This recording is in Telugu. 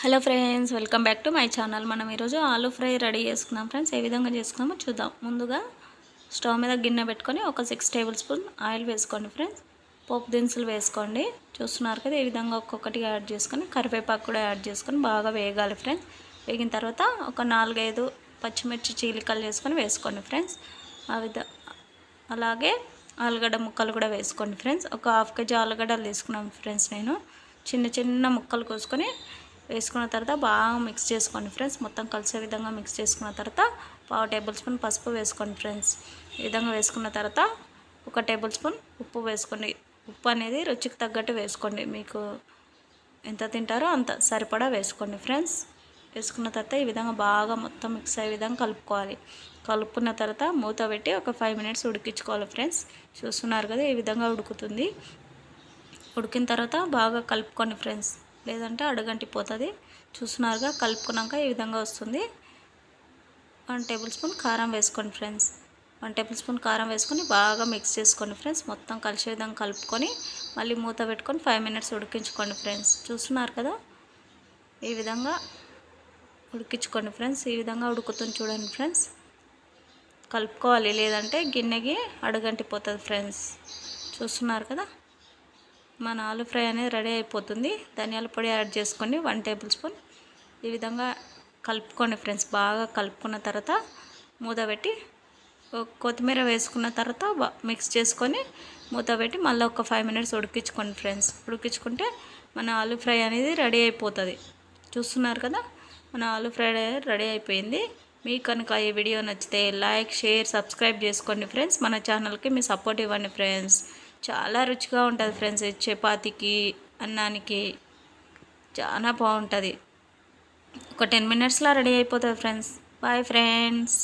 Hello friends welcome back to my channel. మనం ఈరోజు ఆలూ ఫ్రై రెడీ చేసుకున్నాం ఫ్రెండ్స్. ఏ విధంగా చేసుకున్నామో చూద్దాం. ముందుగా స్టవ్ మీద గిన్నె పెట్టుకొని ఒక సిక్స్ టేబుల్ స్పూన్ ఆయిల్ వేసుకోండి ఫ్రెండ్స్. పోపు దినుసులు వేసుకోండి. చూస్తున్నారు కదా ఈ విధంగా ఒక్కొక్కటిగా యాడ్ చేసుకొని కరివేపాకు కూడా యాడ్ చేసుకొని బాగా వేగాలి ఫ్రెండ్స్. వేగిన తర్వాత ఒక నాలుగైదు పచ్చిమిర్చి చీలికలు చేసుకొని వేసుకోండి ఫ్రెండ్స్. ఆ విధ అలాగే ఆలుగడ్డ ముక్కలు కూడా వేసుకోండి ఫ్రెండ్స్. ఒక హాఫ్ కేజీ ఆలుగడ్డలు తీసుకున్నాను ఫ్రెండ్స్ నేను. చిన్న చిన్న ముక్కలు కోసుకొని వేసుకున్న తర్వాత బాగా మిక్స్ చేసుకోండి ఫ్రెండ్స్ మొత్తం కలిసే విధంగా మిక్స్ చేసుకున్న తర్వాత పావు టేబుల్ స్పూన్ పసుపు వేసుకోండి ఫ్రెండ్స్ ఈ విధంగా వేసుకున్న తర్వాత ఒక టేబుల్ స్పూన్ ఉప్పు వేసుకోండి. ఉప్పు అనేది రుచికి తగ్గట్టు వేసుకోండి. మీకు ఎంత తింటారో అంత సరిపడా వేసుకోండి ఫ్రెండ్స్ వేసుకున్న తర్వాత ఈ విధంగా బాగా మొత్తం మిక్స్ అయ్యే విధంగా కలుపుకోవాలి. కలుపుకున్న తర్వాత మూత పెట్టి ఒక ఫైవ్ మినిట్స్ ఉడికించుకోవాలి ఫ్రెండ్స్ చూస్తున్నారు కదా ఈ విధంగా ఉడుకుతుంది. ఉడికిన తర్వాత బాగా కలుపుకోండి ఫ్రెండ్స్ లేదంటే అడుగంటి పోతుంది చూస్తున్నారుగా కలుపుకున్నాక ఈ విధంగా వస్తుంది. వన్ టేబుల్ స్పూన్ కారం వేసుకోండి ఫ్రెండ్స్. వన్ టేబుల్ స్పూన్ కారం వేసుకొని బాగా మిక్స్ చేసుకోండి ఫ్రెండ్స్. మొత్తం కలిసే విధంగా కలుపుకొని మళ్ళీ మూత పెట్టుకొని ఫైవ్ మినిట్స్ ఉడికించుకోండి ఫ్రెండ్స్. చూస్తున్నారు కదా? ఈ విధంగా ఉడికించుకోండి ఫ్రెండ్స్. ఈ విధంగా ఉడుకుతుంది చూడండి ఫ్రెండ్స్. కలుపుకోవాలి లేదంటే గిన్నెకి అడుగంటిపోతుంది ఫ్రెండ్స్. చూస్తున్నారు కదా? మన ఆలు ఫ్రై అనేది రెడీ అయిపోతుంది. ధనియాల పొడి యాడ్ చేసుకోండి వన్ టేబుల్ స్పూన్ ఈ విధంగా కలుపుకోండి ఫ్రెండ్స్. బాగా కలుపుకున్న తర్వాత మూత పెట్టి కొత్తిమీర వేసుకున్న తర్వాత మిక్స్ చేసుకొని మూత పెట్టి మళ్ళీ ఒక ఫైవ్ మినిట్స్ ఉడికించుకోండి ఫ్రెండ్స్. ఉడికించుకుంటే మన ఆలు ఫ్రై అనేది రెడీ అయిపోతుంది. చూస్తున్నారు కదా? మన ఆలు ఫ్రై రెడీ అయిపోయింది. మీకు కనుక ఈ వీడియో నచ్చితే లైక్ షేర్ సబ్స్క్రైబ్ చేసుకోండి ఫ్రెండ్స్. మన ఛానల్కి మీ సపోర్ట్ ఇవ్వండి ఫ్రెండ్స్. చాలా రుచిగా ఉంటుంది ఫ్రెండ్స్ చపాతీకి అన్నానికి చాలా బాగుంటుంది. ఒక టెన్ మినిట్స్లో రెడీ అయిపోతుంది ఫ్రెండ్స్ బాయ్ ఫ్రెండ్స్